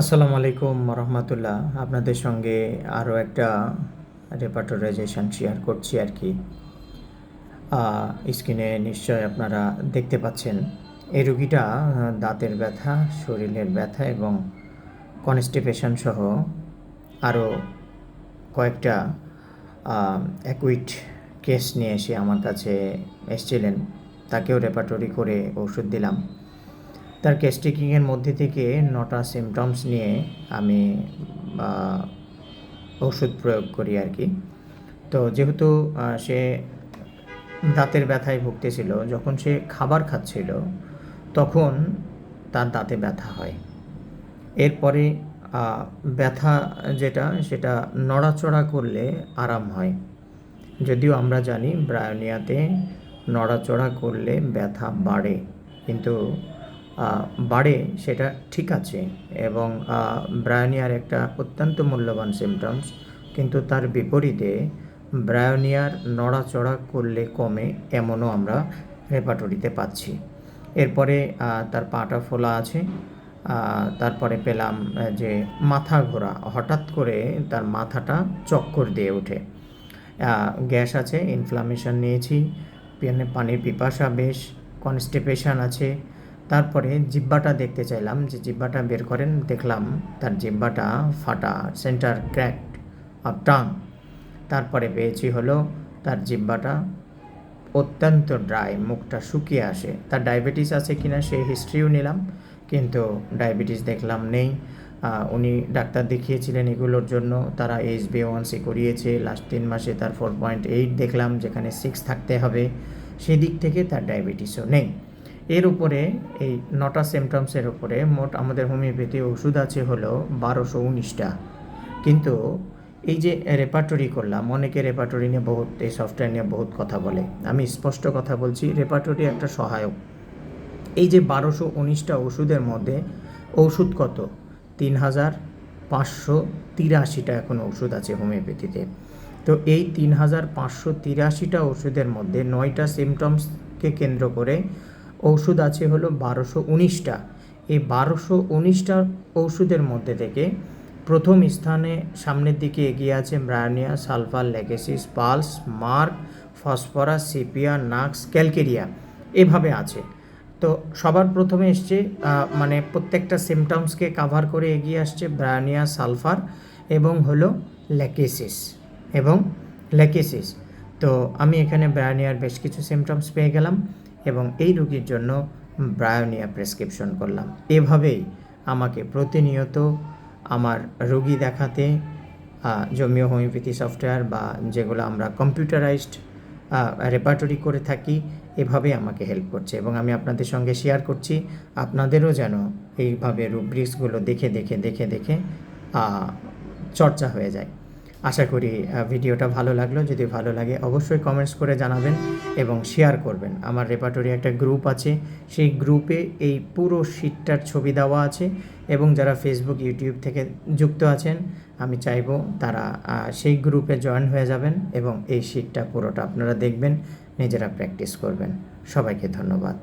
আসসালামু আলাইকুম রহমতুল্লাহ। আপনাদের সঙ্গে আরও একটা রেপার্টরাইজেশন শেয়ার করছি আর কি। স্ক্রিনে নিশ্চয় আপনারা দেখতে পাচ্ছেন এই রুগীটা দাঁতের ব্যথা, শরীরের ব্যথা এবং কনস্টিপেশন সহ আরও কয়েকটা অ্যাকুইট কেস নিয়ে এসে আমার কাছে এসছিলেন। তাকেও রেপার্টরি করে ওষুধ দিলাম। তার কেস্টিকিংয়ের মধ্যে থেকে নটা সিমটমস নিয়ে আমি ওষুধ প্রয়োগ করি আর কি তো যেহেতু সে দাঁতের ব্যথায় ভুগতেছিল, যখন সে খাবার খাচ্ছিল, তখন তার দাঁতে ব্যথা হয়। এরপরে ব্যথা যেটা, সেটা নড়াচড়া করলে আরাম হয়। যদিও আমরা জানি ব্রায়োনিয়াতে নড়াচড়া করলে ব্যথা বাড়ে, কিন্তু বাড়ে, সেটা ঠিক আছে। এবং ব্রায়োনিয়ার একটা অত্যন্ত মূল্যবান সিমটমস কিন্তু তার বিপরীতে ব্রায়োনিয়ার নড়াচড়া করলে কমে এমনও আমরা রেপাটরিতে পাচ্ছি। এরপরে তার পাটা ফোলা আছে তারপরে পেলাম যে মাথা ঘোরা, হঠাৎ করে তার মাথাটা চক্কর দিয়ে ওঠে। গ্যাস আছে ইনফ্লামেশন নিয়েছি, পেনে পানির পিপাসা বেশ কনস্টিপেশন আছে তারপরে জিব্বাটা দেখতে চাইলাম, যে জিব্বাটা বের করেন, দেখলাম তার জিব্বাটা ফাটা, সেন্টার ক্র্যাক অফ টাং তারপরে পেয়েছি হলো তার জিব্বাটা অত্যন্ত ড্রাই, মুখটা শুকিয়ে আসে। তার ডায়াবেটিস আছে কিনা সেই হিস্ট্রিও নিলাম, কিন্তু ডায়াবেটিস দেখলাম নেই। উনি ডাক্তার দেখিয়েছিলেন এগুলোর জন্য, তারা এইচ বি ওয়ানসি করিয়েছে, লাস্ট তিন মাসে তার ফোর পয়েন্ট এইট দেখলাম, যেখানে সিক্স থাকতে হবে। সেদিক থেকে তার ডায়াবেটিসও নেই। এর উপরে, এই নটা সিমটমসের উপরে মোট আমাদের হোমিওপ্যাথি ওষুধ আছে হলো বারোশো উনিশটা। কিন্তু এই যে রেপার্টরি করলাম, অনেকে রেপার্টরি নিয়ে বহুত, এই সফটওয়্যার নিয়ে বহুত কথা বলে। আমি স্পষ্ট কথা বলছি রেপার্টরি একটা সহায়ক। এই যে বারোশো উনিশটা ওষুধের মধ্যে ওষুধ কত? তিন হাজার পাঁচশো তিরাশিটা এখন ওষুধ আছে হোমিওপ্যাথিতে তো এই তিন হাজার পাঁচশো তিরাশিটা ওষুধের মধ্যে নয়টা সিমটমসকে কেন্দ্র করে ওষুধ আছে হলো বারোশো উনিশটা। এই বারোশো উনিশটা ওষুধের মধ্যে থেকে প্রথম স্থানে সামনের দিকে এগিয়ে আছে bryonia sulphur lachesis puls, merc, phosphorus sepia nux, calcarea এভাবে আছে। তো সবার প্রথমে এসছে মানে প্রত্যেকটা সিমটমসকে কাভার করে এগিয়ে আসছে ব্রায়োনিয়া সালফার এবং হলো ল্যাকেসিস এবং ল্যাকেসিস। তো আমি এখানে ব্রায়োনিয়ার বেশ কিছু সিমটমস পেয়ে গেলাম। এবং এই রোগীর জন্য ব্রায়োনিয়া প্রেসক্রিপশন করলাম। এভাবেই আমাকে প্রতিনিয়ত আমার রোগী দেখাতে জমিও হোমিওপ্যাথি সফটওয়্যার বা যেগুলো আমরা কম্পিউটারাইজড রেপার্টরি করে থাকি এভাবে আমাকে হেল্প করছে এবং আমি আপনাদের সঙ্গে শেয়ার করছি। আপনাদেরও যেন এইভাবে রুব্রিক্সগুলো দেখে দেখে দেখে দেখে চর্চা হয়ে যায়। আশা করি ভিডিওটা ভালো লাগল। যদি ভালো লাগে, অবশ্যই কমেন্টস করে জানাবেন এবং শেয়ার করবেন। আমার রেপার্টরি একটা গ্রুপ আছে। সেই গ্রুপে এই পুরো শিটটার ছবি দেওয়া আছে এবং যারা ফেসবুক ইউটিউব থেকে যুক্ত আছেন, আমি চাইব তারা সেই গ্রুপে জয়েন হয়ে যাবেন এবং এই শিটটা পুরোটা আপনারা দেখবেন, নিজেরা প্র্যাকটিস করবেন। সবাইকে ধন্যবাদ।